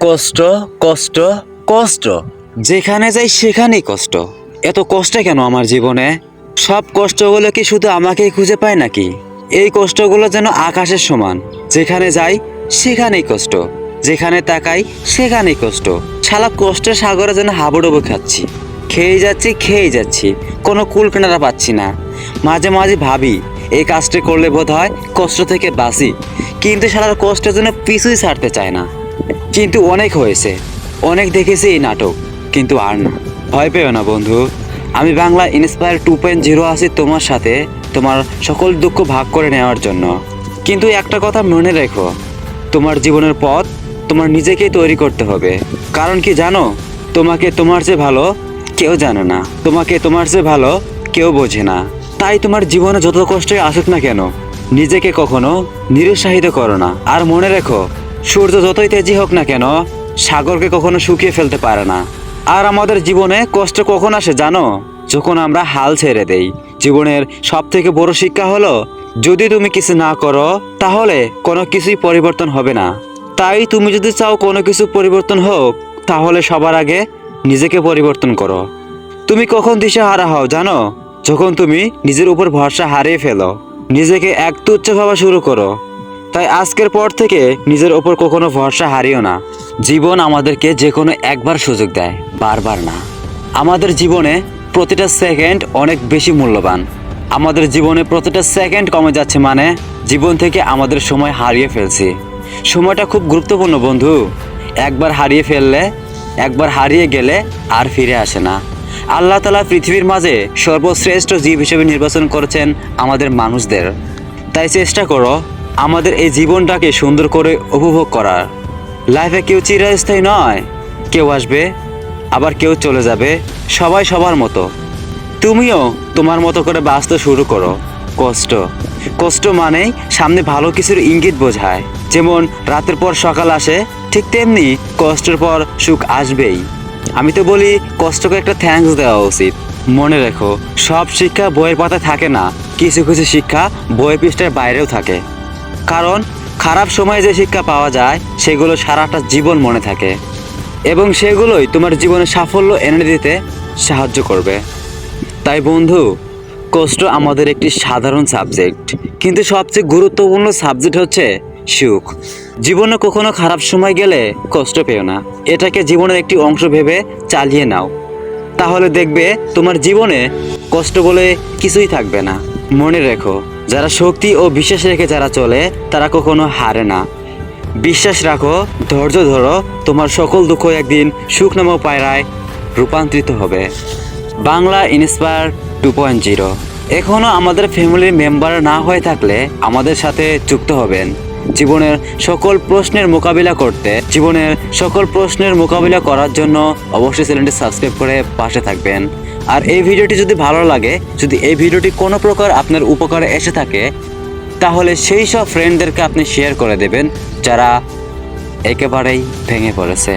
কষ্ট কষ্ট কষ্ট। যেখানে যাই সেখানেই কষ্ট। এত কষ্ট কেন আমার জীবনে? সব কষ্টগুলো কি শুধু আমাকেই খুঁজে পায় নাকি? এই কষ্টগুলো যেন আকাশের সমান। যেখানে যাই সেখানেই কষ্ট। যেখানে তাকাই সেখানেই কষ্ট। শালা কষ্টের সাগরে যেন হাবুডুবু খাচ্ছি। খেয়ে যাচ্ছি খেয়ে যাচ্ছি। কোনো কুল কেনারা পাচ্ছি না। মাঝে মাঝে ভাবি, এই কাজটা করলে বোধ হয় কষ্ট থেকে বাঁচি। কিন্তু সারা কষ্টের জন্য পিছুই ছাড়তে চায় না। কিন্তু অনেক হয়েছে। অনেক দেখেছি এই নাটক, কিন্তু আর না। ভয় পেও না, বন্ধু। আমি Bangla inspire two point zero আছি তোমার সাথে, তোমার সকল দুঃখ ভাগ করে নেওয়ার জন্য। কিন্তু একটা কথা মনে রেখো, তোমার জীবনের পথ তোমার নিজেকেই তৈরি করতে হবে। কারণ কি জানো, তোমাকে তোমার চেয়ে ভালো কেউ জানে না। তোমাকে তোমার চেয়ে ভালো কেউ বোঝে না। তাই তোমার জীবনে যত কষ্টই আসুক না কেন, নিজেকে কখনো নিরুৎসাহিত করো না। আর মনে রেখো সূর্য যতই তেজি হোক না কেন, সাগরকে কখনো শুকিয়ে ফেলতে পারে না। আর আমাদের জীবনে কষ্ট কখন আসে জানো? যখন আমরা হাল ছেড়ে দেই। জীবনের সব থেকে বড় শিক্ষা হলো, যদি তুমি কিছু না করো, তাহলে কোনো কিছুই পরিবর্তন হবে না। তাই তুমি যদি চাও কোনো কিছু পরিবর্তন হোক, তাহলে সবার আগে নিজেকে পরিবর্তন করো। তুমি কখন দিশাহারা হও জানো? যখন তুমি নিজের উপর ভরসা হারিয়ে ফেলো। নিজেকে এক তুচ্ছ ভাবা শুরু করো। তাই আজকের পর থেকে নিজের ওপর কখনো ভরসা হারিও না। জীবন আমাদেরকে যে কোনো একবার সুযোগ দেয়, বারবার না। আমাদের জীবনে প্রতিটা সেকেন্ড অনেক বেশি মূল্যবান। আমাদের জীবনে প্রতিটা সেকেন্ড কমে যাচ্ছে মানে জীবন থেকে আমাদের সময় হারিয়ে ফেলছি। সময়টা খুব গুরুত্বপূর্ণ, বন্ধু। একবার হারিয়ে ফেললে, একবার হারিয়ে গেলে আর ফিরে আসে না। আল্লাহ তালা পৃথিবীর মাঝে সর্বশ্রেষ্ঠ জীব হিসেবে নির্বাচন করেছেন আমাদের মানুষদের। তাই চেষ্টা করো আমাদের এই জীবনটাকে সুন্দর করে উপভোগ করার। লাইফে কেউ চিরস্থায়ী নয়। কেউ আসবে, আবার কেউ চলে যাবে, সবাই সবার মতো। তুমিও তোমার মতো করে বাঁচতে শুরু করো। কষ্ট। কষ্ট মানেই সামনে ভালো কিছুর ইঙ্গিত বোঝায়। যেমন রাতের পর সকাল আসে, ঠিক তেমনি কষ্টের পর সুখ আসবেই। আমি তো বলি, কষ্টকে একটা থ্যাঙ্কস দেওয়া উচিত। মনে রেখো, সব শিক্ষা বইয়ের পাতায় থাকে না। কিছু কিছু শিক্ষা বই পৃষ্ঠার বাইরেও থাকে। কারণ খারাপ সময়ে যে শিক্ষা পাওয়া যায়, সেগুলো সারাটা জীবন মনে থাকে এবং সেগুলোই তোমার জীবনে সাফল্য এনে দিতে সাহায্য করবে। তাই বন্ধু, কষ্ট আমাদের একটি সাধারণ সাবজেক্ট, কিন্তু সবচেয়ে গুরুত্বপূর্ণ সাবজেক্ট হচ্ছে সুখ। জীবনে কখনো খারাপ সময় গেলে কষ্ট পেও না। এটাকে জীবনের একটি অংশ ভেবে চালিয়ে নাও। তাহলে দেখবে তোমার জীবনে কষ্ট বলে কিছুই থাকবে না। মনে রেখো যারা শক্তি ও বিশ্বাস রেখে যারা চলে, তারা কখনো হারে না। বিশ্বাস রাখো, ধৈর্য ধরো, তোমার সকল দুঃখ একদিন সুখ নামক পায়রায় রূপান্তরিত হবে। Bangla inspire two point zero. এখনও আমাদের ফ্যামিলির মেম্বার না হয়ে থাকলে আমাদের সাথে যুক্ত হবেন। জীবনের সকল প্রশ্নের মোকাবিলা করতে, জীবনের সকল প্রশ্নের মোকাবিলা করার জন্য অবশ্যই চ্যানেলটি সাবস্ক্রাইব করে পাশে থাকবেন। আর এই ভিডিওটি যদি ভালো লাগে, যদি এই ভিডিওটি কোনো প্রকার আপনার উপকারে এসে থাকে, তাহলে সেই সব ফ্রেন্ডদেরকে আপনি শেয়ার করে দেবেন, যারা একেবারেই ভেঙে পড়েছে।